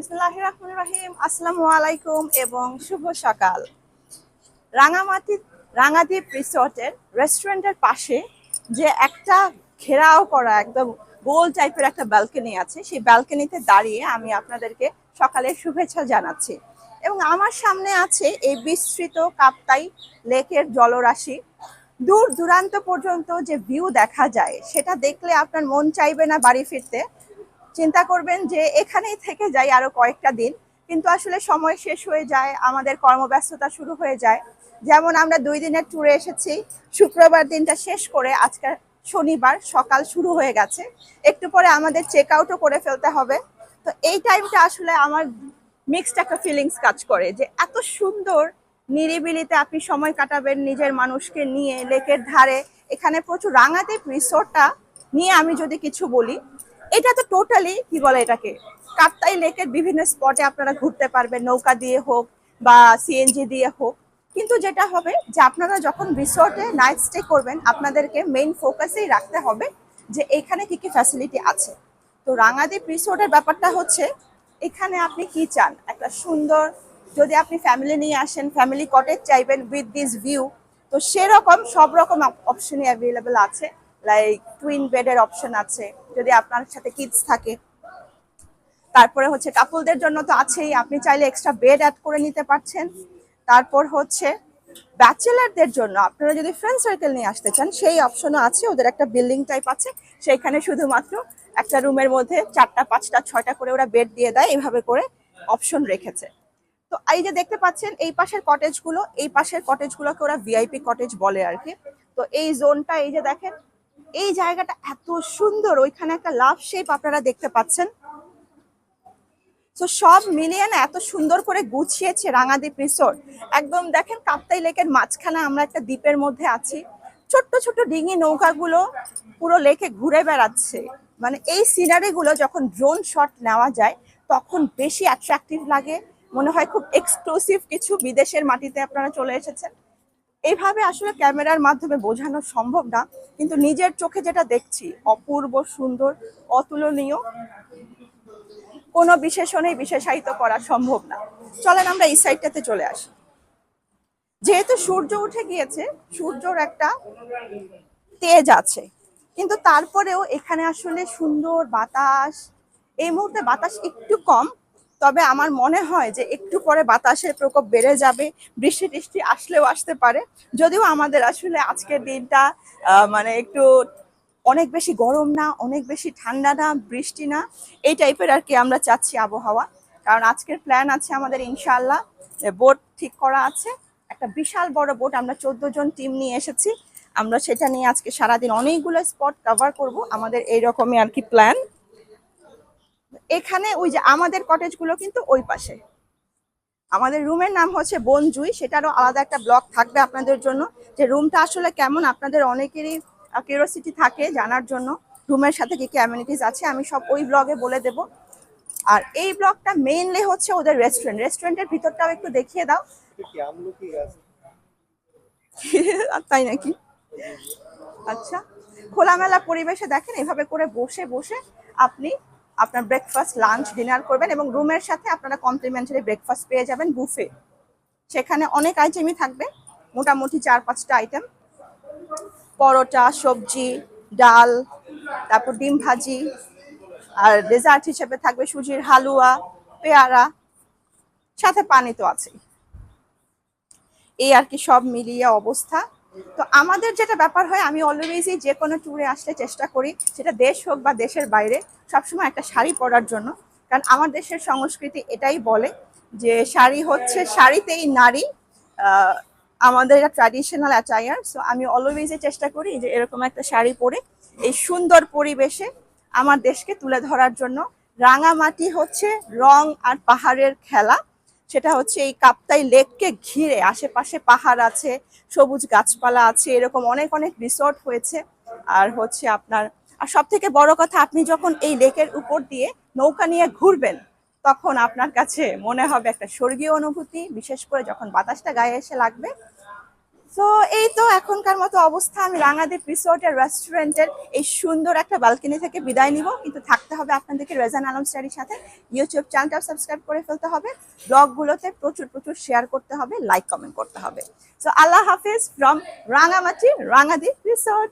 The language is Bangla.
বিসমুল্লাহ রহিম আসসালামু আলাইকুম এবং শুভ সকাল। রাঙামাটি রাঙাদ্বীপ রিসোর্টের, রেস্টুরেন্টের পাশে যে একটা ঘেরাও করা একদম গোল টাইপের একটা ব্যালকনি আছে, সেই ব্যালকনিতে দাঁড়িয়ে আমি আপনাদেরকে সকালের শুভেচ্ছা জানাচ্ছি। এবং আমার সামনে আছে এই বিস্তৃত কাপ্তাই লেকের জলরাশি। দূর দূরান্ত পর্যন্ত যে ভিউ দেখা যায়, সেটা দেখলে আপনার মন চাইবে না বাড়ি ফিরতে। চিন্তা করবেন যে এখানেই থেকে যাই আরও কয়েকটা দিন। কিন্তু আসলে সময় শেষ হয়ে যায়, আমাদের কর্মব্যস্ততা শুরু হয়ে যায়। যেমন আমরা দুই দিনের ট্যুরে এসেছি, শুক্রবার দিনটা শেষ করে আজকে শনিবার সকাল শুরু হয়ে গেছে। একটু পরে আমাদের চেক আউটও করে ফেলতে হবে। তো এই টাইমটা আসলে আমার মিক্সড একটা ফিলিংস কাজ করে যে এত সুন্দর, নিরিবিলিতে আপনি সময় কাটাবেন নিজের মানুষকে নিয়ে লেকের ধারে। এখানে প্রচুর রাঙাদ্বীপ রিসোর্টটা নিয়ে আমি যদি কিছু বলি এটা তো টোটালি কি বলে এটাকে, কাপ্তাই লেকের বিভিন্ন স্পটে আপনারা ঘুরতে পারবেন, নৌকা দিয়ে হোক বা সিএনজি দিয়ে হোক। কিন্তু যেটা হবে যে আপনারা যখন রিসোর্টে নাইট স্টে করবেন, আপনাদেরকে মেইন ফোকাসেই রাখতে হবে যে এখানে কি কি ফ্যাসিলিটি আছে। তো রাঙাদ্বীপ রিসোর্টের ব্যাপারটা হচ্ছে, এখানে আপনি কি চান? একটা সুন্দর, যদি আপনি ফ্যামিলি নিয়ে আসেন ফ্যামিলি কটেজ চাইবেন উইথ দিস ভিউ তো সেরকম সব রকম অপশনই অ্যাভেলেবেল আছে। লাইক টুইন বেডের অপশন আছে যদি আপনার সাথে কিডস থাকে। তারপরে হচ্ছে কাপলদের জন্য তো আছেই, আপনি চাইলে এক্সট্রা বেড অ্যাড করে নিতে পারছেন। তারপর হচ্ছে ব্যাচেলারদের জন্য, আপনারা যদি ফ্রেন্ড সার্কেল নিয়ে আসতে চান, সেই অপশনও আছে, ওদের একটা বিল্ডিং টাইপ আছে। সেইখানে শুধুমাত্র একটা রুমের মধ্যে চারটা, পাঁচটা, ছয়টা করে ওরা বেড দিয়ে দেয়, এভাবে করে অপশন রেখেছে। তো এই যে দেখতে পাচ্ছেন, এই পাশের কটেজগুলো এই পাশের কটেজগুলোকে ওরা ভিআইপি কটেজ বলে আর কি। তো এই জোনটা এই যে দেখেন এই জায়গাটা এত সুন্দর, ওইখানে একটা লাভ শেপ আপনারা দেখতে পাচ্ছেন। তো সব মিলিয়ে না এত সুন্দর করে গুছিয়েছে রাঙাদ্বীপ রিসোর্ট একদম দেখেন কাপ্তাই লেকের মাঝখানে আমরা একটা দ্বীপের মধ্যে আছি। ছোট্ট ছোট্ট ডিঙি নৌকাগুলো পুরো লেকে ঘুরে বেড়াচ্ছে। মানে এই সিনারিগুলো যখন ড্রোন শট নেওয়া যায়, তখন বেশি অ্যাট্রাকটিভ লাগে। মনে হয় খুব এক্সক্লুসিভ কিছু বিদেশের মাটিতে আপনারা চলে এসেছেন। এইভাবে আসলে ক্যামেরার মাধ্যমে বোঝানো সম্ভব না, কিন্তু নিজের চোখে যেটা দেখছি, অপূর্ব, সুন্দর, অতুলনীয়, কোনো বিশেষণেই বিশেষায়িত করা সম্ভব না। চলেন আমরা এই সাইডটাতে চলে আসি। যেহেতু সূর্য উঠে গিয়েছে, সূর্যর একটা তেজ আছে, কিন্তু তারপরেও এখানে আসলে সুন্দর বাতাস, এই মুহূর্তে বাতাস একটু কম তবে আমার মনে হয় যে একটু পরে বাতাসের প্রকোপ বেড়ে যাবে, বৃষ্টি টিষ্টি আসলেও আসতে পারে। যদিও আমাদের আসলে আজকের দিনটা মানে একটু অনেক বেশি গরম না, অনেক বেশি ঠান্ডা না, বৃষ্টি না, এই টাইপের আর কি আমরা চাচ্ছি আবহাওয়া। কারণ আজকের প্ল্যান আছে আমাদের ইনশাল্লাহ বোট ঠিক করা আছে। একটা বিশাল বড় বোট আমরা চোদ্দ জন টিম নিয়ে এসেছি। আমরা সেটা নিয়ে আজকে সারাদিন অনেকগুলো স্পট কভার করব। আমাদের এইরকমই আর কি প্ল্যান এখানে ওই যে আমাদের কটেজগুলো কিন্তু ওই পাশে। আমাদের রুমের নাম হচ্ছে বনজুই, সেটারও আলাদা একটা ব্লগ থাকবে আপনাদের জন্য। যে রুমটা আসলে কেমন, আপনাদের অনেকেরই কিউরিওসিটি থাকে জানার জন্য। রুমের সাথে কি কি অ্যামিনিটিস আছে, আমি সব ওই ব্লগে বলে দেব। আর এই ব্লগটা মেইনলি হচ্ছে ওদের রেস্টুরেন্ট রেস্টুরেন্টের ভিতরটাও একটু দেখিয়ে দাও। তাই নাকি? আচ্ছা। খোলামেলা পরিবেশে দেখেন, এভাবে করে বসে বসে আপনি আপনার ব্রেকফাস্ট লাঞ্চ ডিনার করবেন এবং রুমের সাথে আপনারা কমপ্লিমেন্টারি ব্রেকফাস্ট পেয়ে যাবেন বুফে সেখানে অনেক আইটেমই থাকবে, মোটামুটি চার পাঁচটা আইটেম পরোটা, সবজি, ডাল, তারপর ডিম ভাজি, আর ডেজার্ট হিসেবে থাকবে সুজির হালুয়া, পেয়ারা, সাথে পানি তো আছেই। এই আর কি সব মিলিয়ে অবস্থা। তো আমাদের যেটা ব্যাপার হয়, আমি অলওয়েজই যে কোনো ট্যুরে আসলে চেষ্টা করি, সেটা দেশ হোক বা দেশের বাইরে, সবসময় একটা শাড়ি পরার জন্য। কারণ আমার দেশের সংস্কৃতি এটাই বলে যে শাড়ি হচ্ছে শাড়িতেই নারী আমাদের এটা ট্র্যাডিশনাল অ্যাটায়ার সো আমি অলওয়েজই চেষ্টা করি যে এরকম একটা শাড়ি পরে এই সুন্দর পরিবেশে আমার দেশকে তুলে ধরার জন্য। রাঙামাটি হচ্ছে রং আর পাহাড়ের খেলা। সেটা হচ্ছে এই কাপ্তাই লেককে ঘিরে আশেপাশে পাহাড় আছে, সবুজ গাছপালা আছে, এরকম অনেক অনেক রিসর্ট হয়েছে। আর হচ্ছে আপনার, আর সব থেকে বড় কথা, আপনি যখন এই লেকের উপর দিয়ে নৌকা নিয়ে ঘুরবেন, তখন আপনার কাছে মনে হবে একটা স্বর্গীয় অনুভূতি, বিশেষ করে যখন বাতাসটা গায়ে এসে লাগবে তো এই তো এখনকার মতো অবস্থা। আমি রাঙাদ্বীপ রিসোর্টের রেস্টুরেন্টের এই সুন্দর একটা বালকনি থেকে বিদায় নিব। কিন্তু থাকতে হবে আপনাদেরকে রেজান আলম স্টাডির সাথে। ইউটিউব চ্যানেলটাও সাবস্ক্রাইব করে ফেলতে হবে। ব্লগগুলোতে প্রচুর প্রচুর শেয়ার করতে হবে লাইক কমেন্ট করতে হবে। সো আল্লাহ হাফিজ ফ্রম রাঙামাটি রাঙাদ্বীপ রিসোর্ট